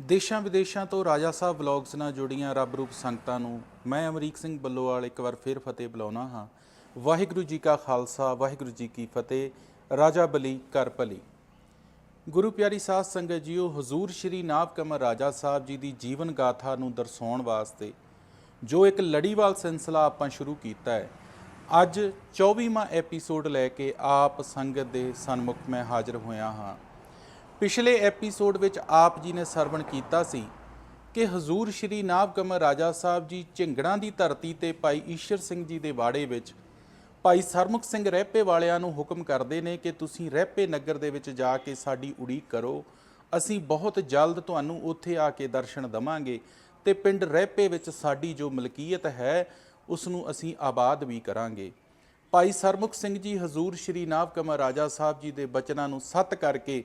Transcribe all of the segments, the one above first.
ਦੇਸ਼ਾਂ ਵਿਦੇਸ਼ਾਂ ਤੋਂ ਰਾਜਾ ਸਾਹਿਬ ਵਲੌਗਸ ਨਾਲ ਜੁੜੀਆਂ ਰੱਬ ਰੂਪ ਸੰਗਤਾਂ ਨੂੰ ਮੈਂ ਅਮਰੀਕ ਸਿੰਘ ਬੱਲੋਵਾਲ ਇੱਕ ਵਾਰ ਫੇਰ ਫਤਿਹ ਬੁਲਾਉਣਾ ਹਾਂ। ਵਾਹਿਗੁਰੂ ਜੀ ਕਾ ਖਾਲਸਾ, ਵਾਹਿਗੁਰੂ ਜੀ ਕੀ ਫਤਿਹ। ਰਾਜਾ ਬਲੀ ਕਰ ਭਲੀ। ਗੁਰੂ ਪਿਆਰੀ ਸਾਧ ਸੰਗਤ ਜੀਓ, ਹਜ਼ੂਰ ਸ਼੍ਰੀ ਨਾਭ ਕਮਰ ਰਾਜਾ ਸਾਹਿਬ ਜੀ ਦੀ ਜੀਵਨ ਗਾਥਾ ਨੂੰ ਦਰਸਾਉਣ ਵਾਸਤੇ ਜੋ ਇੱਕ ਲੜੀਵਾਲ ਸਿਲਸਿਲਾ ਆਪਾਂ ਸ਼ੁਰੂ ਕੀਤਾ ਹੈ, ਅੱਜ 24ਵਾਂ ਐਪੀਸੋਡ ਲੈ ਕੇ ਆਪ ਸੰਗਤ ਦੇ ਸਨਮੁਖ ਮੈਂ ਹਾਜ਼ਰ ਹੋਇਆ ਹਾਂ। ਪਿਛਲੇ ਐਪੀਸੋਡ ਵਿੱਚ ਆਪ ਜੀ ਨੇ ਸਰਵਣ ਕੀਤਾ ਸੀ ਕਿ ਹਜ਼ੂਰ ਸ਼੍ਰੀ ਨਾਭ ਕਮਰ ਰਾਜਾ ਸਾਹਿਬ ਜੀ ਝਿੰਗੜਾਂ ਦੀ ਧਰਤੀ ਤੇ ਭਾਈ ਈਸ਼ਰ ਸਿੰਘ ਜੀ ਦੇ ਬਾੜੇ ਵਿੱਚ ਭਾਈ ਸਰਮੁਖ ਸਿੰਘ ਰਹਿਪੇ ਵਾਲਿਆਂ ਨੂੰ ਹੁਕਮ ਕਰਦੇ ਨੇ ਕਿ ਤੁਸੀਂ ਰਹਿਪੇ ਨਗਰ ਦੇ ਵਿੱਚ ਜਾ ਕੇ ਸਾਡੀ ਉਡੀਕ ਕਰੋ। ਅਸੀਂ ਬਹੁਤ ਜਲਦ ਤੁਹਾਨੂੰ ਉੱਥੇ ਆ ਕੇ ਦਰਸ਼ਨ ਦਵਾਂਗੇ ਤੇ ਪਿੰਡ ਰਹਿਪੇ ਵਿੱਚ ਸਾਡੀ ਜੋ ਮਲਕੀਅਤ ਹੈ ਉਸ ਨੂੰ ਅਸੀਂ ਆਬਾਦ ਵੀ ਕਰਾਂਗੇ। ਭਾਈ ਸਰਮੁਖ ਸਿੰਘ ਜੀ ਹਜ਼ੂਰ ਸ਼੍ਰੀ ਨਾਭ ਕਮਰ ਰਾਜਾ ਸਾਹਿਬ ਜੀ ਦੇ ਬਚਨਾਂ ਨੂੰ ਸੱਤ ਕਰਕੇ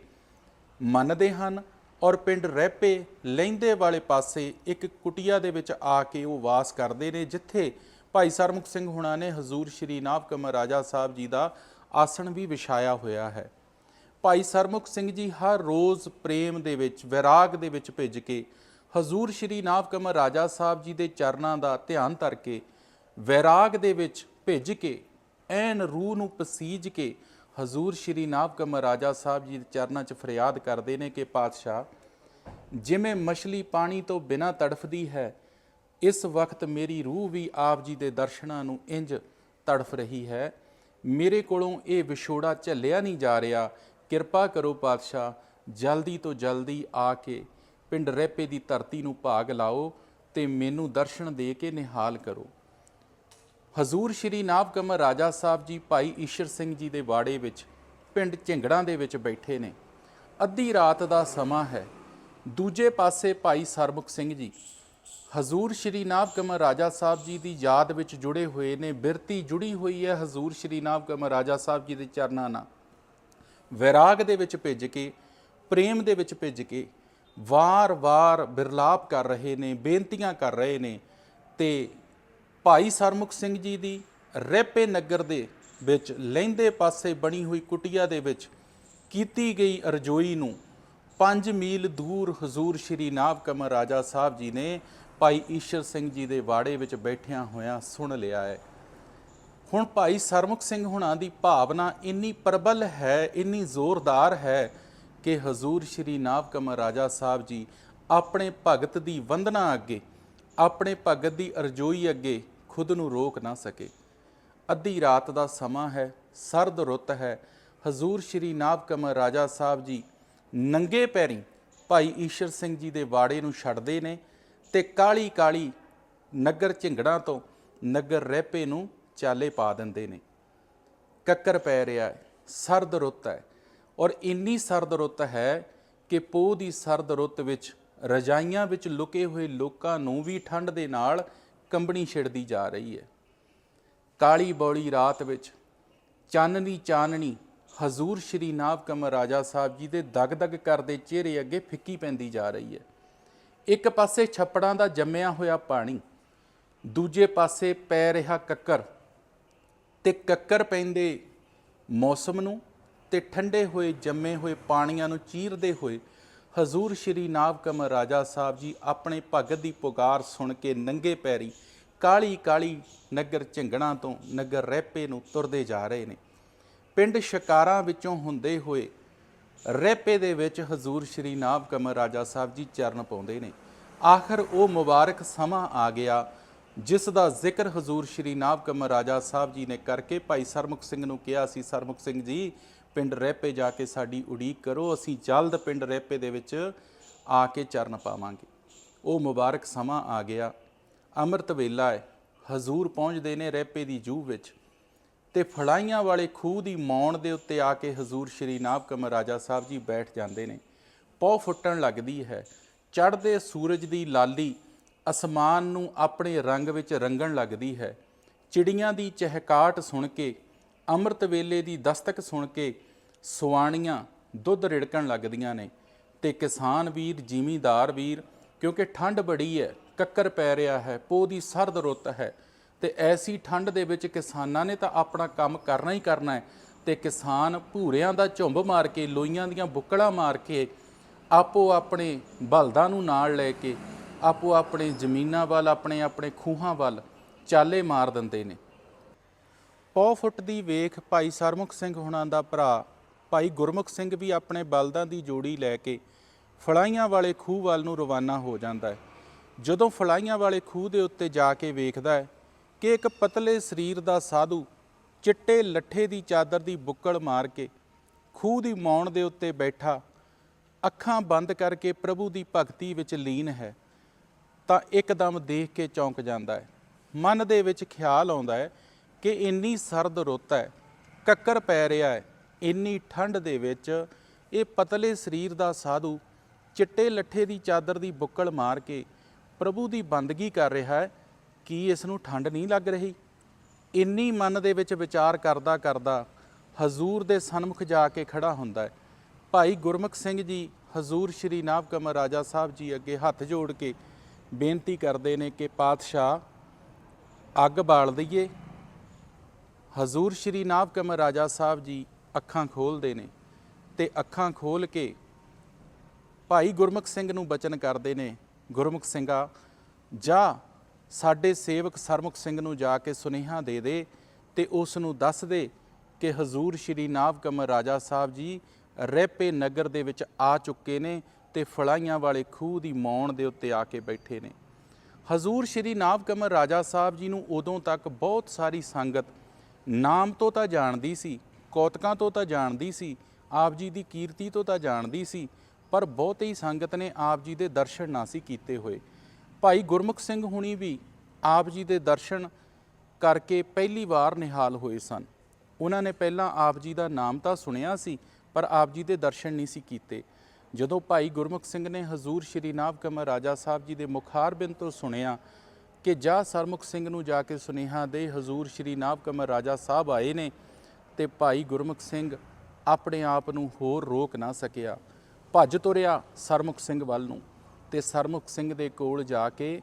ਮੰਨਦੇ ਹਨ ਔਰ ਪਿੰਡ ਰਹਿਪੇ ਲਹਿੰਦੇ ਵਾਲੇ ਪਾਸੇ ਇੱਕ ਕੁਟੀਆ ਦੇ ਵਿੱਚ ਆ ਕੇ ਉਹ ਵਾਸ ਕਰਦੇ ਨੇ, ਜਿੱਥੇ ਭਾਈ ਸਰਮੁਖ ਸਿੰਘ ਹੁਣਾਂ ਨੇ ਹਜ਼ੂਰ ਸ਼੍ਰੀ ਨਾਭ ਕਮਰ ਰਾਜਾ ਸਾਹਿਬ ਜੀ ਦਾ ਆਸਣ ਵੀ ਵਿਛਾਇਆ ਹੋਇਆ ਹੈ। ਭਾਈ ਸਰਮੁਖ ਸਿੰਘ ਜੀ ਹਰ ਰੋਜ਼ ਪ੍ਰੇਮ ਦੇ ਵਿੱਚ, ਵਿਰਾਗ ਦੇ ਵਿੱਚ ਭਿੱਜ ਕੇ ਹਜ਼ੂਰ ਸ਼੍ਰੀ ਨਾਭ ਕਮਰ ਰਾਜਾ ਸਾਹਿਬ ਜੀ ਦੇ ਚਰਨਾਂ ਦਾ ਧਿਆਨ ਧਰ ਕੇ ਵਿਰਾਗ ਦੇ ਵਿੱਚ ਭਿੱਜ ਕੇ, ਐਨ ਰੂਹ ਨੂੰ ਪਸੀਜ ਕੇ ਹਜ਼ੂਰ ਸ਼੍ਰੀ ਨਾਭ ਕਮਰ ਰਾਜਾ ਸਾਹਿਬ ਜੀ ਦੇ ਚਰਨਾਂ 'ਚ ਫਰਿਆਦ ਕਰਦੇ ਨੇ ਕਿ ਪਾਤਸ਼ਾਹ, ਜਿਵੇਂ ਮਛਲੀ ਪਾਣੀ ਤੋਂ ਬਿਨਾਂ ਤੜਫਦੀ ਹੈ, ਇਸ ਵਕਤ ਮੇਰੀ ਰੂਹ ਵੀ ਆਪ ਜੀ ਦੇ ਦਰਸ਼ਨਾਂ ਨੂੰ ਇੰਜ ਤੜਫ ਰਹੀ ਹੈ। ਮੇਰੇ ਕੋਲੋਂ ਇਹ ਵਿਛੋੜਾ ਝੱਲਿਆ ਨਹੀਂ ਜਾ ਰਿਹਾ। ਕਿਰਪਾ ਕਰੋ ਪਾਤਸ਼ਾਹ, ਜਲਦੀ ਤੋਂ ਜਲਦੀ ਆ ਕੇ ਪਿੰਡ ਰਹਿਪੇ ਦੀ ਧਰਤੀ ਨੂੰ ਭਾਗ ਲਾਓ ਤੇ ਮੈਨੂੰ ਦਰਸ਼ਨ ਦੇ ਕੇ ਨਿਹਾਲ ਕਰੋ। ਹਜ਼ੂਰ ਸ਼੍ਰੀ ਨਾਭ ਕਮਰ ਰਾਜਾ ਸਾਹਿਬ ਜੀ ਭਾਈ ਈਸ਼ਰ ਸਿੰਘ ਜੀ ਦੇ ਬਾੜੇ ਵਿੱਚ ਪਿੰਡ ਝਿੰਗੜਾਂ ਦੇ ਵਿੱਚ ਬੈਠੇ ਨੇ। ਅੱਧੀ ਰਾਤ ਦਾ ਸਮਾਂ ਹੈ। ਦੂਜੇ ਪਾਸੇ ਭਾਈ ਸਰਮੁਖ ਸਿੰਘ ਜੀ, ਹਜ਼ੂਰ ਸ਼੍ਰੀ ਨਾਭ ਕਮਰ ਰਾਜਾ ਸਾਹਿਬ ਜੀ ਦੀ ਯਾਦ ਵਿੱਚ ਜੁੜੇ ਹੋਏ ਨੇ। ਬਿਰਤੀ ਜੁੜੀ ਹੋਈ ਹੈ ਹਜ਼ੂਰ ਸ਼੍ਰੀ ਨਾਭ ਕਮਰ ਰਾਜਾ ਸਾਹਿਬ ਜੀ ਦੇ ਚਰਨਾਂ ਨਾਲ। ਵਿਰਾਗ ਦੇ ਵਿੱਚ ਭਿੱਜ ਕੇ, ਪ੍ਰੇਮ ਦੇ ਵਿੱਚ ਭਿੱਜ ਕੇ ਵਾਰ-ਵਾਰ ਬਿਰਲਾਪ ਕਰ ਰਹੇ ਨੇ, ਬੇਨਤੀਆਂ ਕਰ ਰਹੇ ਨੇ ਤੇ ਭਾਈ ਸਰਮੁਖ ਸਿੰਘ ਜੀ ਦੀ ਰੇਪੇ ਨਗਰ ਦੇ ਵਿੱਚ ਲਹਿੰਦੇ ਪਾਸੇ ਬਣੀ ਹੋਈ ਕੁਟੀਆ ਦੇ ਵਿੱਚ ਕੀਤੀ ਗਈ ਅਰਜ਼ੋਈ ਨੂੰ 5 ਮੀਲ ਦੂਰ ਹਜ਼ੂਰ ਸ਼੍ਰੀ ਨਾਭ ਕਮਰ ਰਾਜਾ ਸਾਹਿਬ ਜੀ ਨੇ ਭਾਈ ਈਸ਼ਰ ਸਿੰਘ ਜੀ ਦੇ ਵਾੜੇ ਵਿੱਚ ਬੈਠਿਆਂ ਹੋਇਆਂ ਸੁਣ ਲਿਆ ਹੈ। ਹੁਣ ਭਾਈ ਸਰਮੁਖ ਸਿੰਘ ਹੁਣਾਂ ਦੀ ਭਾਵਨਾ ਇੰਨੀ ਪ੍ਰਬਲ ਹੈ, ਇੰਨੀ ਜ਼ੋਰਦਾਰ ਹੈ ਕਿ ਹਜ਼ੂਰ ਸ਼੍ਰੀ ਨਾਭ ਕਮਰ ਰਾਜਾ ਸਾਹਿਬ ਜੀ ਆਪਣੇ ਭਗਤ ਦੀ ਵੰਦਨਾ ਅੱਗੇ, ਆਪਣੇ ਭਗਤ ਦੀ ਅਰਜ਼ੋਈ ਅੱਗੇ ਖੁਦ ਨੂੰ ਰੋਕ ਨਾ ਸਕੇ। ਅੱਧੀ ਰਾਤ ਦਾ ਸਮਾਂ ਹੈ, ਸਰਦ ਰੁੱਤ ਹੈ। ਹਜ਼ੂਰ ਸ਼੍ਰੀ ਨਾਭ ਕਮਰ ਰਾਜਾ ਸਾਹਿਬ ਜੀ ਨੰਗੇ ਪੈਰੀ ਭਾਈ ਈਸ਼ਰ ਸਿੰਘ ਜੀ ਦੇ ਬਾੜੇ ਨੂੰ ਛੱਡਦੇ ਨੇ ਤੇ ਕਾਲੀ ਕਾਲੀ ਨਗਰ ਝਿੰਗੜਾਂ ਤੋਂ ਨਗਰ ਰਹਿਪੇ ਨੂੰ ਚਾਲੇ ਪਾ ਦਿੰਦੇ ਨੇ। ਕੱਕਰ ਪੈ ਰਿਹਾ ਹੈ, ਸਰਦ ਰੁੱਤ ਹੈ ਔਰ ਇੰਨੀ ਸਰਦ ਰੁੱਤ ਹੈ ਕਿ ਪੋਹ ਦੀ ਸਰਦ ਰੁੱਤ ਵਿੱਚ ਰਜਾਈਆਂ ਵਿੱਚ ਲੁਕੇ ਹੋਏ ਲੋਕਾਂ ਨੂੰ ਵੀ ਠੰਡ ਦੇ ਨਾਲ ਕੰਬਣੀ ਛਿੜਦੀ ਜਾ ਰਹੀ ਹੈ। ਕਾਲੀ ਬੌਲੀ ਰਾਤ ਵਿੱਚ ਚਾਨਣੀ ਚਾਨਣੀ ਹਜ਼ੂਰ ਸ਼੍ਰੀ ਨਾਭ ਕਮਰ ਰਾਜਾ ਸਾਹਿਬ ਜੀ ਦੇ ਦਗ-ਦਗ ਕਰਦੇ ਚਿਹਰੇ ਅੱਗੇ ਫਿੱਕੀ ਪੈਂਦੀ ਜਾ ਰਹੀ ਹੈ। ਇੱਕ ਪਾਸੇ ਛੱਪੜਾਂ ਦਾ ਜੰਮਿਆ ਹੋਇਆ ਪਾਣੀ, ਦੂਜੇ ਪਾਸੇ ਪੈ ਰਿਹਾ ਕੱਕਰ ਤੇ ਕੱਕਰ ਪੈਂਦੇ ਮੌਸਮ ਨੂੰ ਤੇ ਠੰਡੇ ਹੋਏ ਜੰਮੇ ਹੋਏ ਪਾਣੀਆਂ ਨੂੰ ਚੀਰਦੇ ਹੋਏ ਹਜ਼ੂਰ ਸ਼੍ਰੀ ਨਾਭ ਕਮਰ ਰਾਜਾ ਸਾਹਿਬ ਜੀ ਆਪਣੇ ਭਗਤ ਦੀ ਪੁਕਾਰ ਸੁਣ ਕੇ ਨੰਗੇ ਪੈਰੀ ਕਾਲੀ ਕਾਲੀ ਨਗਰ ਝਿੰਗਣਾ ਤੋਂ ਨਗਰ ਰਹਿਪੇ ਨੂੰ ਤੁਰਦੇ ਜਾ ਰਹੇ ਨੇ। ਪਿੰਡ ਸ਼ਿਕਾਰਾਂ ਵਿੱਚੋਂ ਹੁੰਦੇ ਹੋਏ ਰਹਿਪੇ ਦੇ ਵਿੱਚ ਹਜ਼ੂਰ ਸ਼੍ਰੀ ਨਾਭ ਕਮਰ ਰਾਜਾ ਸਾਹਿਬ ਜੀ ਚਰਨ ਪਾਉਂਦੇ ਨੇ। ਆਖਰ ਉਹ ਮੁਬਾਰਕ ਸਮਾਂ ਆ ਗਿਆ ਜਿਸ ਦਾ ਜ਼ਿਕਰ ਹਜ਼ੂਰ ਸ਼੍ਰੀ ਨਾਭ ਕਮਰ ਰਾਜਾ ਸਾਹਿਬ ਜੀ ਨੇ ਕਰਕੇ ਭਾਈ ਸਰਮੁਖ ਸਿੰਘ ਨੂੰ ਕਿਹਾ ਸੀ, ਸਰਮੁਖ ਸਿੰਘ ਜੀ ਪਿੰਡ ਰਹਿਪੇ ਜਾ ਕੇ ਸਾਡੀ ਉਡੀਕ ਕਰੋ, ਅਸੀਂ ਜਲਦ ਪਿੰਡ ਰਹਿਪੇ ਦੇ ਵਿੱਚ ਆ ਕੇ ਚਰਨ ਪਾਵਾਂਗੇ। ਉਹ ਮੁਬਾਰਕ ਸਮਾਂ ਆ ਗਿਆ। ਅੰਮ੍ਰਿਤ ਵੇਲਾ ਹੈ। ਹਜ਼ੂਰ ਪਹੁੰਚਦੇ ਨੇ ਰਹਿਪੇ ਦੀ ਜੂਹ ਵਿੱਚ। ਤੇ ਫੜਾਈਆਂ ਵਾਲੇ ਖੂਹ ਦੀ ਮੌਣ ਦੇ ਉੱਤੇ ਆ ਕੇ ਹਜ਼ੂਰ ਸ਼੍ਰੀ ਨਾਭ ਕਮਰ ਰਾਜਾ ਸਾਹਿਬ ਜੀ ਬੈਠ ਜਾਂਦੇ ਨੇ। ਪੌ ਫੁੱਟਣ ਲੱਗਦੀ ਹੈ। ਚੜ੍ਹਦੇ ਸੂਰਜ ਦੀ ਲਾਲੀ ਅਸਮਾਨ ਨੂੰ ਆਪਣੇ ਰੰਗ ਵਿੱਚ ਰੰਗਣ ਲੱਗਦੀ ਹੈ। ਚਿੜੀਆਂ ਦੀ ਚਹਿਕਾਟ ਸੁਣ ਕੇ ਅੰਮ੍ਰਿਤ ਵੇਲੇ ਦੀ ਦਸਤਕ ਸੁਣ ਕੇ ਸੁਆਣੀਆਂ ਦੁੱਧ ਰਿੜਕਣ ਲੱਗਦੀਆਂ ਨੇ ਤੇ ਕਿਸਾਨ ਵੀਰ, ਜ਼ਿਮੀਂਦਾਰ ਵੀਰ, ਕਿਉਂਕਿ ਠੰਡ ਬੜੀ ਹੈ, ਕੱਕਰ ਪੈ ਰਿਹਾ ਹੈ, ਪੋਹ ਦੀ ਸਰਦ ਰੁੱਤ ਹੈ, ਤੇ ਐਸੀ ਠੰਡ ਦੇ ਵਿੱਚ ਕਿਸਾਨਾਂ ਨੇ ਤਾਂ ਆਪਣਾ ਕੰਮ ਕਰਨਾ ਹੀ ਕਰਨਾ ਹੈ ਤੇ ਕਿਸਾਨ ਭੂਰਿਆਂ ਦਾ ਝੁੰਬ ਮਾਰ ਕੇ, ਲੋਈਆਂ ਦੀਆਂ ਬੁੱਕਲਾਂ ਮਾਰ ਕੇ ਆਪੋ ਆਪਣੇ ਬਲਦਾਂ ਨੂੰ ਨਾਲ ਲੈ ਕੇ, ਆਪੋ ਆਪਣੇ ਜ਼ਮੀਨਾਂ ਵੱਲ, ਆਪਣੇ ਆਪਣੇ ਖੂਹਾਂ ਵੱਲ ਚਾਲੇ ਮਾਰ ਦਿੰਦੇ ਨੇ। ਪੌ ਫੁੱਟ ਦੀ ਵੇਖ ਭਾਈ ਸਰਮੁਖ ਸਿੰਘ ਹੁਣਾਂ ਦਾ ਭਰਾ, ਭਾਈ ਗੁਰਮੁਖ ਸਿੰਘ ਵੀ ਆਪਣੇ ਬਲਦਾਂ ਦੀ ਜੋੜੀ ਲੈ ਕੇ ਫਲਾਈਆਂ ਵਾਲੇ ਖੂਹ ਵੱਲ ਨੂੰ ਰਵਾਨਾ ਹੋ ਜਾਂਦਾ ਹੈ। ਜਦੋਂ ਫਲਾਈਆਂ ਵਾਲੇ ਖੂਹ ਦੇ ਉੱਤੇ ਜਾ ਕੇ ਵੇਖਦਾ ਹੈ ਕਿ ਇੱਕ ਪਤਲੇ ਸਰੀਰ ਦਾ ਸਾਧੂ ਚਿੱਟੇ ਲੱਠੇ ਦੀ ਚਾਦਰ ਦੀ ਬੁੱਕਲ ਮਾਰ ਕੇ ਖੂਹ ਦੀ ਮੌਣ ਦੇ ਉੱਤੇ ਬੈਠਾ, ਅੱਖਾਂ ਬੰਦ ਕਰਕੇ ਪ੍ਰਭੂ ਦੀ ਭਗਤੀ ਵਿੱਚ ਲੀਨ ਹੈ, ਤਾਂ ਇੱਕਦਮ ਦੇਖ ਕੇ ਚੌਂਕ ਜਾਂਦਾ ਹੈ। ਮਨ ਦੇ ਵਿੱਚ ਖਿਆਲ ਆਉਂਦਾ ਹੈ ਕਿ ਇੰਨੀ ਸਰਦ ਰੁੱਤ ਹੈ, ਕੱਕਰ ਪੈ ਰਿਹਾ ਹੈ, ਇੰਨੀ ਠੰਡ ਦੇ ਵਿੱਚ ਇਹ ਪਤਲੇ ਸਰੀਰ ਦਾ ਸਾਧੂ ਚਿੱਟੇ ਲੱਠੇ ਦੀ ਚਾਦਰ ਦੀ ਬੁੱਕਲ ਮਾਰ ਕੇ ਪ੍ਰਭੂ ਦੀ ਬੰਦਗੀ ਕਰ ਰਿਹਾ ਹੈ, ਕੀ ਇਸ ਨੂੰ ਠੰਡ ਨਹੀਂ ਲੱਗ ਰਹੀ? ਇੰਨੀ ਮਨ ਦੇ ਵਿੱਚ ਵਿਚਾਰ ਕਰਦਾ ਕਰਦਾ ਹਜ਼ੂਰ ਦੇ ਸਨਮੁਖ ਜਾ ਕੇ ਖੜਾ ਹੁੰਦਾ ਹੈ। ਭਾਈ ਗੁਰਮੁਖ ਸਿੰਘ ਜੀ ਹਜ਼ੂਰ ਸ਼੍ਰੀ ਨਾਭ ਕਮਰ ਰਾਜਾ ਸਾਹਿਬ ਜੀ ਅੱਗੇ ਹੱਥ ਜੋੜ ਕੇ ਬੇਨਤੀ ਕਰਦੇ ਨੇ ਕਿ ਪਾਤਸ਼ਾਹ ਅੱਗ ਬਾਲ ਦਈਏ। ਹਜ਼ੂਰ ਸ਼੍ਰੀ ਨਾਭ ਕਮਰ ਰਾਜਾ ਸਾਹਿਬ ਜੀ ਅੱਖਾਂ ਖੋਲਦੇ ਨੇ ਤੇ ਅੱਖਾਂ ਖੋਲ ਕੇ ਭਾਈ ਗੁਰਮੁਖ ਸਿੰਘ ਨੂੰ ਬਚਨ ਕਰਦੇ ਨੇ, ਗੁਰਮੁਖ ਸਿੰਘਾ, ਜਾ, ਸਾਡੇ ਸੇਵਕ ਸਰਮੁਖ ਸਿੰਘ ਨੂੰ ਜਾ ਕੇ ਸੁਨੇਹਾ ਦੇ ਦੇ ਤੇ ਉਸ ਨੂੰ ਦੱਸ ਦੇ ਕਿ ਹਜ਼ੂਰ ਸ਼੍ਰੀ ਨਾਭ ਕਮਰ ਰਾਜਾ ਸਾਹਿਬ ਜੀ ਰਹਿਪੇ ਨਗਰ ਦੇ ਵਿੱਚ ਆ ਚੁੱਕੇ ਨੇ ਤੇ ਫਲਾਈਆਂ ਵਾਲੇ ਖੂਹ ਦੀ ਮੌਣ ਦੇ ਉੱਤੇ ਆ ਕੇ ਬੈਠੇ ਨੇ। ਹਜ਼ੂਰ ਸ਼੍ਰੀ ਨਾਭ ਕਮਰ ਰਾਜਾ ਸਾਹਿਬ ਜੀ ਨੂੰ ਉਦੋਂ ਤੱਕ ਬਹੁਤ ਸਾਰੀ ਸੰਗਤ ਨਾਮ ਤੋਂ ਤਾਂ ਜਾਣਦੀ ਸੀ, ਕੌਤਕਾਂ ਤੋਂ ਤਾਂ ਜਾਣਦੀ ਸੀ, ਆਪ ਜੀ ਦੀ ਕੀਰਤੀ ਤੋਂ ਤਾਂ ਜਾਣਦੀ ਸੀ, ਪਰ ਬਹੁਤੀ ਸੰਗਤ ਨੇ ਆਪ ਜੀ ਦੇ ਦਰਸ਼ਨ ਨਾ ਸੀ ਕੀਤੇ ਹੋਏ। ਭਾਈ ਗੁਰਮੁਖ ਸਿੰਘ ਹੁਣੀ ਵੀ ਆਪ ਜੀ ਦੇ ਦਰਸ਼ਨ ਕਰਕੇ ਪਹਿਲੀ ਵਾਰ ਨਿਹਾਲ ਹੋਏ ਸਨ। ਉਹਨਾਂ ਨੇ ਪਹਿਲਾਂ ਆਪ ਜੀ ਦਾ ਨਾਮ ਤਾਂ ਸੁਣਿਆ ਸੀ, ਪਰ ਆਪ ਜੀ ਦੇ ਦਰਸ਼ਨ ਨਹੀਂ ਸੀ ਕੀਤੇ। ਜਦੋਂ ਭਾਈ ਗੁਰਮੁਖ ਸਿੰਘ ਨੇ ਹਜ਼ੂਰ ਸ਼੍ਰੀ ਨਾਭ ਕਮਰ ਰਾਜਾ ਸਾਹਿਬ ਜੀ ਦੇ ਮੁਖਾਰਬਿੰਦ ਤੋਂ ਸੁਣਿਆ ਕਿ ਜਾ ਸਰਮੁਖ ਸਿੰਘ ਨੂੰ ਜਾ ਕੇ ਸੁਨੇਹਾ ਦੇ ਹਜ਼ੂਰ ਸ਼੍ਰੀ ਨਾਭ ਕਮਰ ਰਾਜਾ ਸਾਹਿਬ ਆਏ ਨੇ ਤੇ ਭਾਈ ਗੁਰਮੁਖ ਸਿੰਘ ਆਪਣੇ ਆਪ ਨੂੰ ਹੋਰ ਰੋਕ ਨਾ ਸਕਿਆ। ਭੱਜ ਤੁਰਿਆ ਸਰਮੁਖ ਸਿੰਘ ਵੱਲ ਨੂੰ ਤੇ ਸਰਮੁਖ ਸਿੰਘ ਦੇ ਕੋਲ ਜਾ ਕੇ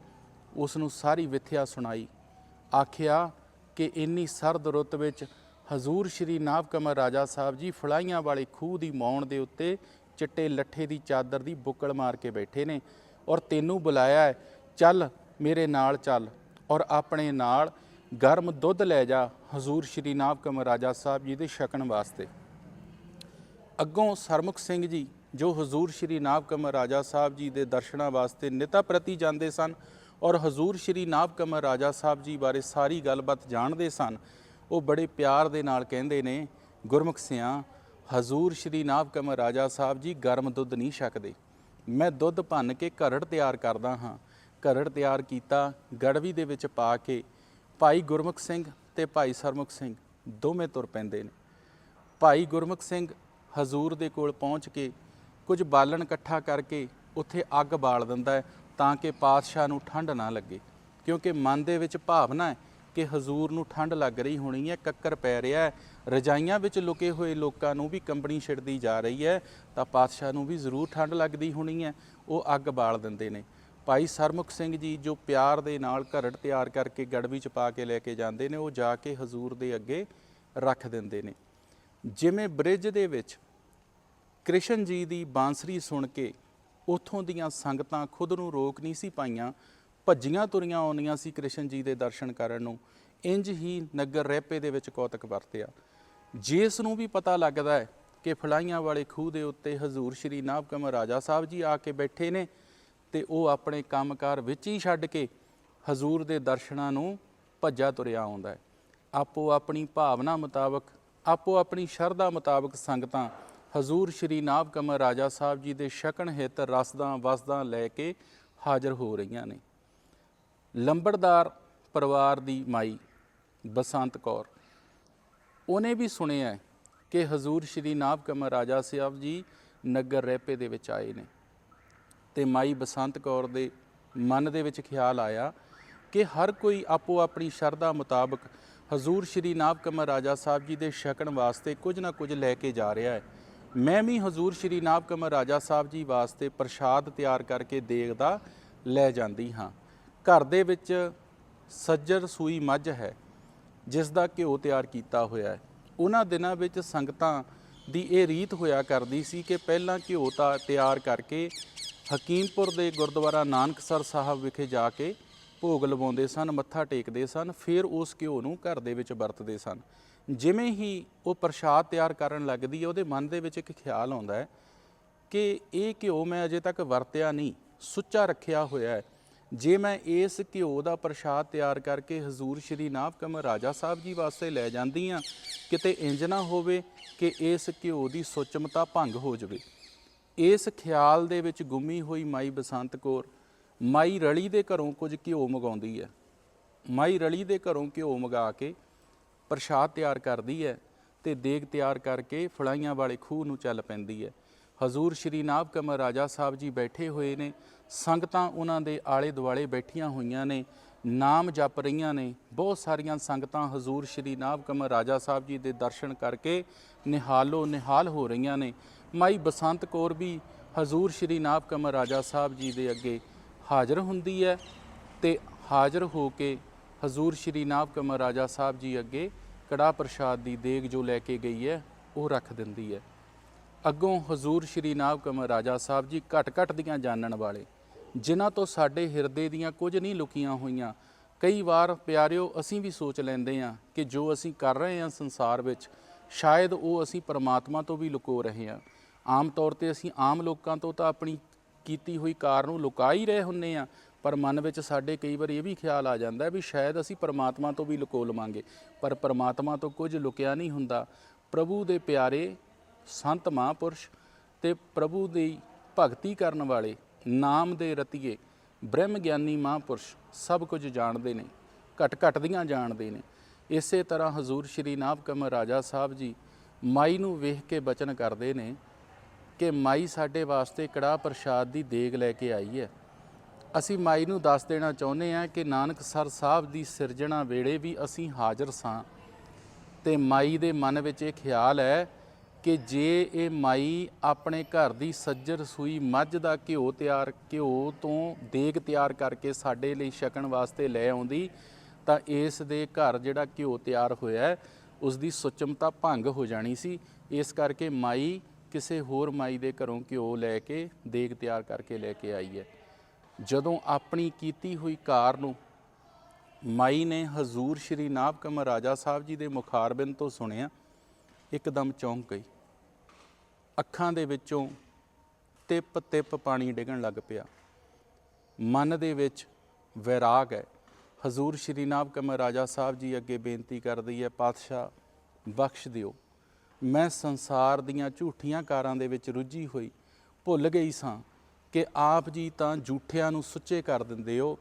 ਉਸ ਨੂੰ ਸਾਰੀ ਵਿਥਿਆ ਸੁਣਾਈ। ਆਖਿਆ ਕਿ ਇੰਨੀ ਸਰਦ ਰੁੱਤ ਵਿੱਚ ਹਜ਼ੂਰ ਸ਼੍ਰੀ ਨਾਭ ਕਮਰ ਰਾਜਾ ਸਾਹਿਬ ਜੀ ਫਲਾਈਆਂ ਵਾਲੇ ਖੂਹ ਦੀ ਮੌਣ ਦੇ ਉੱਤੇ ਚਿੱਟੇ ਲੱਠੇ ਦੀ ਚਾਦਰ ਦੀ ਬੁੱਕਲ ਮਾਰ ਕੇ ਬੈਠੇ ਨੇ ਔਰ ਤੈਨੂੰ ਬੁਲਾਇਆ ਹੈ, ਚੱਲ ਮੇਰੇ ਨਾਲ ਚੱਲ ਔਰ ਆਪਣੇ ਨਾਲ ਗਰਮ ਦੁੱਧ ਲੈ ਜਾ ਹਜ਼ੂਰ ਸ਼੍ਰੀ ਨਾਭ ਕਮਰ ਰਾਜਾ ਸਾਹਿਬ ਜੀ ਦੇ ਛਕਣ ਵਾਸਤੇ। ਅੱਗੋਂ ਸਰਮੁਖ ਸਿੰਘ ਜੀ, ਜੋ ਹਜ਼ੂਰ ਸ਼੍ਰੀ ਨਾਭ ਕਮਰ ਰਾਜਾ ਸਾਹਿਬ ਜੀ ਦੇ ਦਰਸ਼ਨਾਂ ਵਾਸਤੇ ਨਿਤਾ ਪ੍ਰਤੀ ਜਾਂਦੇ ਸਨ ਔਰ ਹਜ਼ੂਰ ਸ਼੍ਰੀ ਨਾਭ ਕਮਰ ਰਾਜਾ ਸਾਹਿਬ ਜੀ ਬਾਰੇ ਸਾਰੀ ਗੱਲਬਾਤ ਜਾਣਦੇ ਸਨ, ਉਹ ਬੜੇ ਪਿਆਰ ਦੇ ਨਾਲ ਕਹਿੰਦੇ ਨੇ, ਗੁਰਮੁਖ ਸਿਆਂ, ਹਜ਼ੂਰ ਸ਼੍ਰੀ ਨਾਭ ਕਮਰ ਰਾਜਾ ਸਾਹਿਬ ਜੀ ਗਰਮ ਦੁੱਧ ਨਹੀਂ ਛਕਦੇ। ਮੈਂ ਦੁੱਧ ਭੰਨ ਕੇ ਘਰੜ ਤਿਆਰ ਕਰਦਾ ਹਾਂ। ਘਰੜ ਤਿਆਰ ਕੀਤਾ, ਗੜਵੀ ਦੇ ਵਿੱਚ ਪਾ ਕੇ ਭਾਈ ਗੁਰਮੁਖ ਸਿੰਘ ਤੇ ਭਾਈ ਸਰਮੁਖ ਸਿੰਘ ਦੋਵੇਂ ਤੁਰ ਪੈਂਦੇ ਨੇ। ਭਾਈ ਗੁਰਮੁਖ ਸਿੰਘ ਹਜ਼ੂਰ ਦੇ ਕੋਲ ਪਹੁੰਚ ਕੇ ਕੁਝ ਬਾਲਣ ਇਕੱਠਾ ਕਰਕੇ ਉੱਥੇ ਅੱਗ ਬਾਲ ਦਿੰਦਾ ਹੈ ਤਾਂ ਕਿ ਪਾਤਸ਼ਾਹ ਨੂੰ ਠੰਡ ਨਾ ਲੱਗੇ। ਕਿਉਂਕਿ ਮਨ ਦੇ ਵਿੱਚ ਭਾਵਨਾ ਹੈ ਕਿ ਹਜ਼ੂਰ ਨੂੰ ਠੰਡ ਲੱਗ ਰਹੀ ਹੋਣੀ ਹੈ, ਕੱਕਰ ਪੈ ਰਿਹਾ ਹੈ। ਰਜਾਈਆਂ ਵਿੱਚ ਲੁਕੇ ਹੋਏ ਲੋਕਾਂ ਨੂੰ ਵੀ ਕੰਬਣੀ ਛਿੜਦੀ ਜਾ ਰਹੀ ਹੈ ਤਾਂ ਪਾਤਸ਼ਾਹ ਨੂੰ ਵੀ ਜ਼ਰੂਰ ਠੰਡ ਲੱਗਦੀ ਹੋਣੀ ਹੈ। ਉਹ ਅੱਗ ਬਾਲ ਦਿੰਦੇ ਨੇ। ਭਾਈ ਸਰਮੁਖ ਸਿੰਘ ਜੀ ਜੋ ਪਿਆਰ ਦੇ ਨਾਲ ਘਰੜ ਤਿਆਰ ਕਰਕੇ ਗੜਵੀ ਚ ਪਾ ਕੇ ਲੈ ਕੇ ਜਾਂਦੇ ਨੇ, ਉਹ ਜਾ ਕੇ ਹਜ਼ੂਰ ਦੇ ਅੱਗੇ ਰੱਖ ਦਿੰਦੇ ਨੇ। ਜਿਵੇਂ ਬ੍ਰਿਜ ਦੇ ਵਿੱਚ ਕ੍ਰਿਸ਼ਨ ਜੀ ਦੀ ਬਾਂਸਰੀ ਸੁਣ ਕੇ ਉਥੋਂ ਦੀਆਂ ਸੰਗਤਾਂ ਖੁਦ ਨੂੰ ਰੋਕ ਨਹੀਂ ਸੀ ਪਾਈਆਂ, ਭੱਜੀਆਂ ਤੁਰੀਆਂ ਆਉਂਦੀਆਂ ਸੀ ਕ੍ਰਿਸ਼ਨ ਜੀ ਦੇ ਦਰਸ਼ਨ ਕਰਨ ਨੂੰ ਇੰਜ ਹੀ ਨਗਰ ਰਹਿਪੇ ਦੇ ਵਿੱਚ ਕੌਤਕ ਵਰਤਿਆ। ਜਿਸ ਨੂੰ ਵੀ ਪਤਾ ਲੱਗਦਾ ਹੈ ਕਿ ਫਲਾਈਆਂ ਵਾਲੇ ਖੂਹ ਦੇ ਉੱਤੇ ਹਜ਼ੂਰ ਸ਼੍ਰੀ ਨਾਭਕਮਰ ਰਾਜਾ ਸਾਹਿਬ ਜੀ ਆ ਕੇ ਬੈਠੇ ਨੇ ਤੇ ਉਹ ਆਪਣੇ ਕੰਮਕਾਰ ਵਿੱਚ ਹੀ ਛੱਡ ਕੇ ਹਜ਼ੂਰ ਦੇ ਦਰਸ਼ਨਾਂ ਨੂੰ ਭੱਜਾ ਤੁਰਿਆ ਆਉਂਦਾ ਹੈ। ਆਪੋ ਆਪਣੀ ਭਾਵਨਾ ਮੁਤਾਬਕ, ਆਪੋ ਆਪਣੀ ਸ਼ਰਧਾ ਮੁਤਾਬਕ ਸੰਗਤਾਂ ਹਜ਼ੂਰ ਸ਼੍ਰੀ ਨਾਭ ਕਮਰ ਰਾਜਾ ਸਾਹਿਬ ਜੀ ਦੇ ਛਕਣ ਹਿੱਤ ਰਸਦਾਂ ਵਸਦਾਂ ਲੈ ਕੇ ਹਾਜ਼ਰ ਹੋ ਰਹੀਆਂ ਨੇ। ਲੰਬੜਦਾਰ ਪਰਿਵਾਰ ਦੀ ਮਾਈ ਬਸੰਤ ਕੌਰ। ਉਹਨੇ ਵੀ ਸੁਣਿਆ ਕਿ ਹਜ਼ੂਰ ਸ਼੍ਰੀ ਨਾਭ ਕਮਰ ਰਾਜਾ ਸਾਹਿਬ ਜੀ ਨਗਰ ਰਹਿਪੇ ਦੇ ਵਿੱਚ ਆਏ ਨੇ। ਤੇ ਮਾਈ ਬਸੰਤ ਕੌਰ ਦੇ ਮਨ ਦੇ ਵਿੱਚ ਖਿਆਲ ਆਇਆ ਕਿ ਹਰ ਕੋਈ ਆਪੋ ਆਪਣੀ ਸ਼ਰਧਾ ਮੁਤਾਬਕ ਹਜ਼ੂਰ ਸ਼੍ਰੀ ਨਾਭ ਕਮਰ ਰਾਜਾ ਸਾਹਿਬ ਜੀ ਦੇ ਛਕਣ ਵਾਸਤੇ ਕੁਝ ਨਾ ਕੁਝ ਲੈ ਕੇ ਜਾ ਰਿਹਾ ਹੈ। ਮੈਂ ਵੀ ਹਜ਼ੂਰ ਸ਼੍ਰੀ ਨਾਭ ਕਮਰ ਰਾਜਾ ਸਾਹਿਬ ਜੀ ਵਾਸਤੇ ਪ੍ਰਸ਼ਾਦ ਤਿਆਰ ਕਰਕੇ ਦੇਗ ਦਾ ਲੈ ਜਾਂਦੀ ਹਾਂ। ਘਰ ਦੇ ਵਿੱਚ ਸੱਜਰ ਸੂਈ ਮੱਝ ਹੈ, ਜਿਸ ਦਾ ਘਿਓ ਤਿਆਰ ਕੀਤਾ ਹੋਇਆ ਹੈ। ਉਹਨਾਂ ਦਿਨਾਂ ਵਿੱਚ ਸੰਗਤਾਂ ਦੀ ਇਹ ਰੀਤ ਹੋਇਆ ਕਰਦੀ ਸੀ ਕਿ ਪਹਿਲਾਂ ਘਿਓ ਤਾਂ ਤਿਆਰ ਕਰਕੇ ਹਕੀਮਪੁਰ ਦੇ ਗੁਰਦੁਆਰਾ ਨਾਨਕਸਰ ਸਾਹਿਬ ਵਿਖੇ ਜਾ ਕੇ ਭੋਗ ਲਵਾਉਂਦੇ ਸਨ, ਮੱਥਾ ਟੇਕਦੇ ਸਨ, ਫਿਰ ਉਸ ਘਿਓ ਨੂੰ ਘਰ ਦੇ ਵਿੱਚ ਵਰਤਦੇ ਸਨ। ਜਿਵੇਂ ਹੀ ਉਹ ਪ੍ਰਸ਼ਾਦ ਤਿਆਰ ਕਰਨ ਲੱਗਦੀ ਹੈ, ਉਹਦੇ ਮਨ ਦੇ ਵਿੱਚ ਇੱਕ ਖਿਆਲ ਆਉਂਦਾ ਹੈ ਕਿ ਇਹ ਘਿਓ ਮੈਂ ਅਜੇ ਤੱਕ ਵਰਤਿਆ ਨਹੀਂ, ਸੁੱਚਾ ਰੱਖਿਆ ਹੋਇਆ ਹੈ। ਜੇ ਮੈਂ ਇਸ ਘਿਓ ਦਾ ਪ੍ਰਸ਼ਾਦ ਤਿਆਰ ਕਰਕੇ ਹਜ਼ੂਰ ਸ਼੍ਰੀ ਨਾਭ ਕਮਰ ਰਾਜਾ ਸਾਹਿਬ ਜੀ ਵਾਸਤੇ ਲੈ ਜਾਂਦੀ ਆ ਕਿਤੇ ਇੰਜ ਨਾ ਹੋਵੇ ਕਿ ਇਸ ਘਿਓ ਦੀ ਸੁੱਚਮਤਾ ਭੰਗ ਹੋ ਜਾਵੇ। ਇਸ ਖਿਆਲ ਦੇ ਵਿੱਚ ਗੁੰਮੀ ਹੋਈ ਮਾਈ ਬਸੰਤ ਕੌਰ, ਮਾਈ ਰਲੀ ਦੇ ਘਰੋਂ ਕੁਝ ਘਿਓ ਮੰਗਾਉਂਦੀ ਹੈ। ਮਾਈ ਰਲੀ ਦੇ ਘਰੋਂ ਘਿਓ ਮੰਗਾ ਕੇ ਪ੍ਰਸ਼ਾਦ ਤਿਆਰ ਕਰਦੀ ਹੈ ਤੇ ਦੇਗ ਤਿਆਰ ਕਰਕੇ ਫਲਾਈਆਂ ਵਾਲੇ ਖੂਹ ਨੂੰ ਚੱਲ ਪੈਂਦੀ ਹੈ। ਹਜ਼ੂਰ ਸ਼੍ਰੀ ਨਾਭ ਕਮਰ ਰਾਜਾ ਸਾਹਿਬ ਜੀ ਬੈਠੇ ਹੋਏ ਨੇ, ਸੰਗਤਾਂ ਉਹਨਾਂ ਦੇ ਆਲੇ ਦੁਆਲੇ ਬੈਠੀਆਂ ਹੋਈਆਂ ਨੇ, ਨਾਮ ਜਪ ਰਹੀਆਂ ਨੇ। ਬਹੁਤ ਸਾਰੀਆਂ ਸੰਗਤਾਂ ਹਜ਼ੂਰ ਸ਼੍ਰੀ ਨਾਭ ਕਮਰ ਰਾਜਾ ਸਾਹਿਬ ਜੀ ਦੇ ਦਰਸ਼ਨ ਕਰਕੇ ਨਿਹਾਲੋ ਨਿਹਾਲ ਹੋ ਰਹੀਆਂ ਨੇ। ਮਾਈ ਬਸੰਤ ਕੌਰ ਵੀ ਹਜ਼ੂਰ ਸ਼੍ਰੀ ਨਾਭ ਕਮਰ ਰਾਜਾ ਸਾਹਿਬ ਜੀ ਦੇ ਅੱਗੇ ਹਾਜ਼ਰ ਹੁੰਦੀ ਹੈ ਤੇ ਹਾਜ਼ਰ ਹੋ ਕੇ ਹਜ਼ੂਰ ਸ਼੍ਰੀ ਨਾਭ ਕਮਰ ਰਾਜਾ ਸਾਹਿਬ ਜੀ ਅੱਗੇ ਕੜਾ ਪ੍ਰਸ਼ਾਦ ਦੀ ਦੇਗ ਜੋ ਲੈ ਕੇ ਗਈ ਹੈ, ਉਹ ਰੱਖ ਦਿੰਦੀ ਹੈ। ਅੱਗੋਂ ਹਜ਼ੂਰ ਸ਼੍ਰੀ ਨਾਭ ਕਮਰ ਰਾਜਾ ਸਾਹਿਬ ਜੀ ਘਟ ਘਟ ਦੀਆਂ ਜਾਣਨ ਵਾਲੇ, ਜਿਨ੍ਹਾਂ ਤੋਂ ਸਾਡੇ ਹਿਰਦੇ ਦੀਆਂ ਕੁਝ ਨਹੀਂ ਲੁਕੀਆਂ ਹੋਈਆਂ, ਕਈ ਵਾਰ ਪਿਆਰਿਓ ਅਸੀਂ ਵੀ ਸੋਚ ਲੈਂਦੇ ਹਾਂ ਕਿ ਜੋ ਅਸੀਂ ਕਰ ਰਹੇ ਹਾਂ ਸੰਸਾਰ ਵਿੱਚ, ਸ਼ਾਇਦ ਉਹ ਅਸੀਂ ਪਰਮਾਤਮਾ ਤੋਂ ਵੀ ਲੁਕੋ ਰਹੇ ਹਾਂ। ਆਮ ਤੌਰ ਤੇ ਅਸੀਂ ਆਮ ਲੋਕਾਂ ਤੋਂ ਤਾਂ ਆਪਣੀ ਕੀਤੀ ਹੋਈ ਕਾਰ ਨੂੰ ਲੁਕਾ ਹੀ ਰਹੇ ਹੁੰਨੇ ਆ, ਪਰ ਮਨ ਵਿੱਚ ਸਾਡੇ ਕਈ ਵਾਰ ਇਹ ਵੀ ਖਿਆਲ ਆ ਜਾਂਦਾ ਵੀ ਸ਼ਾਇਦ ਅਸੀਂ ਪਰਮਾਤਮਾ ਤੋਂ ਵੀ ਲੁਕੋ ਲਵਾਂਗੇ, ਪਰ ਪਰਮਾਤਮਾ ਤੋਂ ਕੁਝ ਲੁਕਿਆ ਨਹੀਂ ਹੁੰਦਾ। ਪ੍ਰਭੂ ਦੇ ਪਿਆਰੇ ਸੰਤ ਮਹਾਂਪੁਰਸ਼ ਤੇ ਪ੍ਰਭੂ ਦੀ ਭਗਤੀ ਕਰਨ ਵਾਲੇ ਨਾਮ ਦੇ ਰਤੀਏ ਬ੍ਰਹਮ ਗਿਆਨੀ ਮਹਾਂਪੁਰਸ਼ ਸਭ ਕੁਝ ਜਾਣਦੇ ਨੇ, ਘਟ ਘਟ ਦੀਆਂ ਜਾਣਦੇ ਨੇ। ਇਸੇ ਤਰ੍ਹਾਂ ਹਜ਼ੂਰ ਸ਼੍ਰੀ ਨਾਭ ਕਮਰ ਰਾਜਾ ਸਾਹਿਬ ਜੀ ਮਾਈ ਨੂੰ ਵੇਖ ਕੇ ਬਚਨ ਕਰਦੇ ਨੇ ਕਿ ਮਾਈ ਸਾਡੇ ਵਾਸਤੇ ਕੜਾਹ ਪ੍ਰਸ਼ਾਦ ਦੀ ਦੇਗ ਲੈ ਕੇ ਆਈ ਹੈ। ਅਸੀਂ ਮਾਈ ਨੂੰ ਦੱਸ ਦੇਣਾ ਚਾਹੁੰਦੇ ਹਾਂ ਕਿ ਨਾਨਕ ਸਰ ਸਾਹਿਬ ਦੀ ਸਿਰਜਣਾ ਵੇਲੇ ਵੀ ਅਸੀਂ ਹਾਜ਼ਰ ਸਾਂ। ਤੇ ਮਾਈ ਦੇ ਮਨ ਵਿੱਚ ਇਹ ਖਿਆਲ ਹੈ ਕਿ ਜੇ ਇਹ ਮਾਈ ਆਪਣੇ ਘਰ ਦੀ ਸੱਜਰ ਸੂਈ ਮੱਝ ਦਾ ਘਿਓ ਤਿਆਰ ਘਿਓ ਤੋਂ ਦੇਗ ਤਿਆਰ ਕਰਕੇ ਸਾਡੇ ਲਈ ਛਕਣ ਵਾਸਤੇ ਲੈ ਆਉਂਦੀ ਤਾਂ ਇਸ ਦੇ ਘਰ ਜਿਹੜਾ ਘਿਓ ਤਿਆਰ ਹੋਇਆ ਹੈ, ਉਸ ਦੀ ਸੁਚਮਤਾ ਭੰਗ ਹੋ ਜਾਣੀ ਸੀ। ਇਸ ਕਰਕੇ ਮਾਈ ਕਿਸੇ ਹੋਰ ਮਾਈ ਦੇ ਘਰੋਂ ਘਿਓ ਲੈ ਕੇ ਦੇਗ ਤਿਆਰ ਕਰਕੇ ਲੈ ਕੇ ਆਈ ਹੈ। ਜਦੋਂ ਆਪਣੀ ਕੀਤੀ ਹੋਈ ਕਾਰ ਨੂੰ ਮਾਈ ਨੇ ਹਜ਼ੂਰ ਸ਼੍ਰੀ ਨਾਭ ਕਮਰ ਰਾਜਾ ਸਾਹਿਬ ਜੀ ਦੇ ਮੁਖਾਰਬਿੰਦ ਤੋਂ ਸੁਣਿਆ, ਇੱਕਦਮ ਚੌਂਕ ਗਈ। ਅੱਖਾਂ ਦੇ ਵਿੱਚੋਂ ਟਿਪ ਟਿਪ ਪਾਣੀ ਡਿੱਗਣ ਲੱਗ ਪਿਆ। ਮਨ ਦੇ ਵਿੱਚ ਵੈਰਾਗ ਹੈ। ਹਜ਼ੂਰ ਸ਼੍ਰੀ ਨਾਭ ਕਮਰ ਰਾਜਾ ਸਾਹਿਬ ਜੀ ਅੱਗੇ ਬੇਨਤੀ ਕਰਦੀ ਹੈ, ਪਾਤਸ਼ਾਹ ਬਖਸ਼ ਦਿਓ। ਮੈਂ ਸੰਸਾਰ ਦੀਆਂ ਝੂਠੀਆਂ ਕਾਰਾਂ ਦੇ ਵਿੱਚ ਰੁੱਝੀ ਹੋਈ ਭੁੱਲ ਗਈ ਸਾਂ ਕਿ ਆਪ ਜੀ ਤਾਂ ਝੂਠਿਆਂ ਨੂੰ ਸੁੱਚੇ ਕਰ ਦਿੰਦੇ ਹੋ।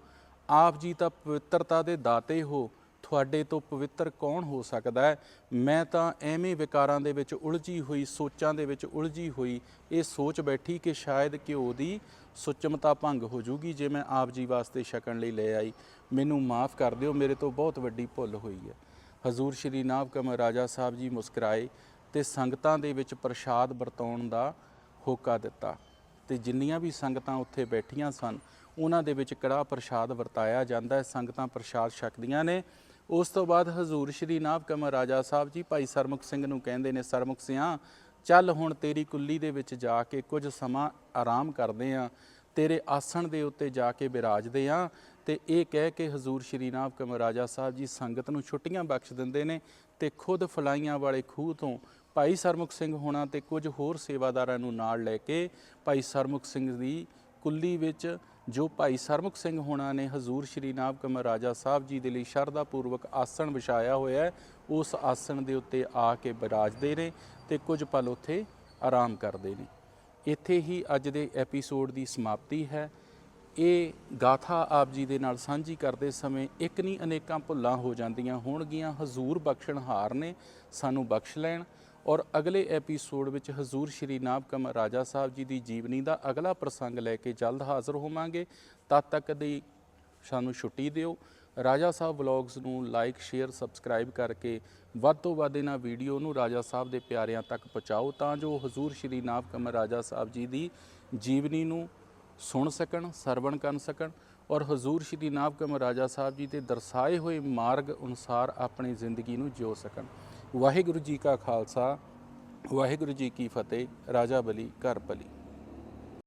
ਆਪ ਜੀ ਤਾਂ ਪਵਿੱਤਰਤਾ ਦੇ ਦਾਤੇ ਹੋ। ਤੁਹਾਡੇ ਤੋਂ ਪਵਿੱਤਰ ਕੌਣ ਹੋ ਸਕਦਾ ਹੈ? ਮੈਂ ਤਾਂ ਐਵੇਂ ਵਿਕਾਰਾਂ ਦੇ ਵਿੱਚ ਉਲਝੀ ਹੋਈ, ਸੋਚਾਂ ਦੇ ਵਿੱਚ ਉਲਝੀ ਹੋਈ, ਇਹ ਸੋਚ ਬੈਠੀ ਕਿ ਸ਼ਾਇਦ ਘਿਓ ਦੀ ਸੁਚਮਤਾ ਭੰਗ ਹੋ ਜੂਗੀ ਜੇ ਮੈਂ ਆਪ ਜੀ ਵਾਸਤੇ ਛਕਣ ਲਈ ਲੈ ਆਈ। ਮੈਨੂੰ ਮਾਫ ਕਰ ਦਿਓ, ਮੇਰੇ ਤੋਂ ਬਹੁਤ ਵੱਡੀ ਭੁੱਲ ਹੋਈ ਹੈ। ਹਜ਼ੂਰ ਸ਼੍ਰੀ ਨਾਭ ਕਮਰ ਰਾਜਾ ਸਾਹਿਬ ਜੀ ਮੁਸਕਰਾਏ ਤੇ ਸੰਗਤਾਂ ਦੇ ਵਿੱਚ ਪ੍ਰਸ਼ਾਦ ਵਰਤਾਉਣ ਦਾ ਹੋਕਾ ਦਿੱਤਾ। ਤੇ ਜਿੰਨੀਆਂ ਵੀ ਸੰਗਤਾਂ ਉੱਥੇ ਬੈਠੀਆਂ ਸਨ, ਉਹਨਾਂ ਦੇ ਵਿੱਚ ਕੜਾ ਪ੍ਰਸ਼ਾਦ ਵਰਤਾਇਆ ਜਾਂਦਾ ਹੈ। ਸੰਗਤਾਂ ਪ੍ਰਸ਼ਾਦ ਛਕਦੀਆਂ ਨੇ। ਉਸ ਤੋਂ ਬਾਅਦ ਹਜ਼ੂਰ ਸ਼੍ਰੀ ਨਾਭ ਕਮਰ ਰਾਜਾ ਸਾਹਿਬ ਜੀ ਭਾਈ ਸਰਮੁਖ ਸਿੰਘ ਨੂੰ ਕਹਿੰਦੇ ਨੇ, ਸਰਮੁਖ ਸਿਆਂ, ਚੱਲ ਹੁਣ ਤੇਰੀ ਕੁੱਲੀ ਦੇ ਵਿੱਚ ਜਾ ਕੇ ਕੁਝ ਸਮਾਂ ਆਰਾਮ ਕਰਦੇ ਆਂ। ਤੇਰੇ ਆਸਣ ਦੇ ਉੱਤੇ ਜਾ ਕੇ ਬਿਰਾਜਦੇ ਆਂ। ਤੇ ਇਹ ਕਹਿ ਕੇ ਹਜ਼ੂਰ ਸ਼੍ਰੀ ਨਾਭ ਕਮਰ ਰਾਜਾ ਸਾਹਿਬ ਜੀ ਸੰਗਤ ਨੂੰ ਛੁੱਟੀਆਂ ਬਖਸ਼ ਦਿੰਦੇ ਨੇ ਤੇ ਖੁਦ ਫਲਾਈਆਂ ਵਾਲੇ ਖੂਹ ਤੋਂ ਭਾਈ ਸਰਮੁਖ ਸਿੰਘ ਹੋਣਾ ਤੇ ਕੁਝ ਹੋਰ ਸੇਵਾਦਾਰਾਂ ਨੂੰ ਨਾਲ ਲੈ ਕੇ ਭਾਈ ਸਰਮੁਖ ਸਿੰਘ ਦੀ ਕੁੱਲੀ ਵਿੱਚ ਜੋ ਭਾਈ ਸਰਮੁਖ ਸਿੰਘ ਹੋਣਾ ਨੇ ਹਜ਼ੂਰ ਸ਼੍ਰੀ ਨਾਮ ਕਮਰ ਰਾਜਾ ਸਾਹਿਬ ਜੀ ਦੇ ਲਈ ਸ਼ਰਧਾ ਪੂਰਵਕ ਆਸਣ ਵਿਛਾਇਆ ਹੋਇਆ ਹੈ, ਉਸ ਆਸਣ ਦੇ ਉੱਤੇ ਆ ਕੇ ਬਿਰਾਜਦੇ ਨੇ ਤੇ ਕੁਝ ਪਲ ਉੱਥੇ ਆਰਾਮ ਕਰਦੇ ਨੇ। ਇੱਥੇ ਹੀ ਅੱਜ ਦੇ ਐਪੀਸੋਡ ਦੀ ਸਮਾਪਤੀ ਹੈ। ਇਹ ਗਾਥਾ ਆਪ ਜੀ ਦੇ ਨਾਲ ਸਾਂਝੀ ਕਰਦੇ ਸਮੇਂ ਇੱਕ ਨਹੀਂ ਅਨੇਕਾਂ ਭੁੱਲਾਂ ਹੋ ਜਾਂਦੀਆਂ ਹੋਣਗੀਆਂ। ਹਜ਼ੂਰ ਬਖਸ਼ਣਹਾਰ ਨੇ ਸਾਨੂੰ ਬਖਸ਼ ਲੈਣ ਔਰ ਅਗਲੇ ਐਪੀਸੋਡ ਵਿੱਚ ਹਜ਼ੂਰ ਸ਼੍ਰੀ ਨਾਭ ਕਮਰ ਰਾਜਾ ਸਾਹਿਬ ਜੀ ਦੀ ਜੀਵਨੀ ਦਾ ਅਗਲਾ ਪ੍ਰਸੰਗ ਲੈ ਕੇ ਜਲਦ ਹਾਜ਼ਰ ਹੋਵਾਂਗੇ। ਤਦ ਤੱਕ ਦੀ ਸਾਨੂੰ ਛੁੱਟੀ ਦਿਓ। ਰਾਜਾ ਸਾਹਿਬ ਵਲੌਗਸ ਨੂੰ ਲਾਈਕ, ਸ਼ੇਅਰ, ਸਬਸਕ੍ਰਾਈਬ ਕਰਕੇ ਵੱਧ ਤੋਂ ਵੱਧ ਇਹਨਾਂ ਵੀਡੀਓ ਨੂੰ ਰਾਜਾ ਸਾਹਿਬ ਦੇ ਪਿਆਰਿਆਂ ਤੱਕ ਪਹੁੰਚਾਓ ਤਾਂ ਜੋ ਹਜ਼ੂਰ ਸ਼੍ਰੀ ਨਾਭ ਕਮਰ ਰਾਜਾ ਸਾਹਿਬ ਜੀ ਦੀ ਜੀਵਨੀ ਨੂੰ ਸੁਣ ਸਕਣ, ਸਰਵਣ ਕਰ ਸਕਣ ਔਰ ਹਜ਼ੂਰ ਸ਼੍ਰੀ ਨਾਭ ਕਮਰ ਰਾਜਾ ਸਾਹਿਬ ਜੀ ਦੇ ਦਰਸਾਏ ਹੋਏ ਮਾਰਗ ਅਨੁਸਾਰ ਆਪਣੀ ਜ਼ਿੰਦਗੀ ਨੂੰ ਜਿਉ ਸਕਣ। ਵਾਹਿਗੁਰੂ ਜੀ ਕਾ ਖਾਲਸਾ ਵਾਹਿਗੁਰੂ ਜੀ ਕੀ ਫਤਿਹ ਰਾਜਾ ਬਲੀ ਘਰ ਬਲੀ।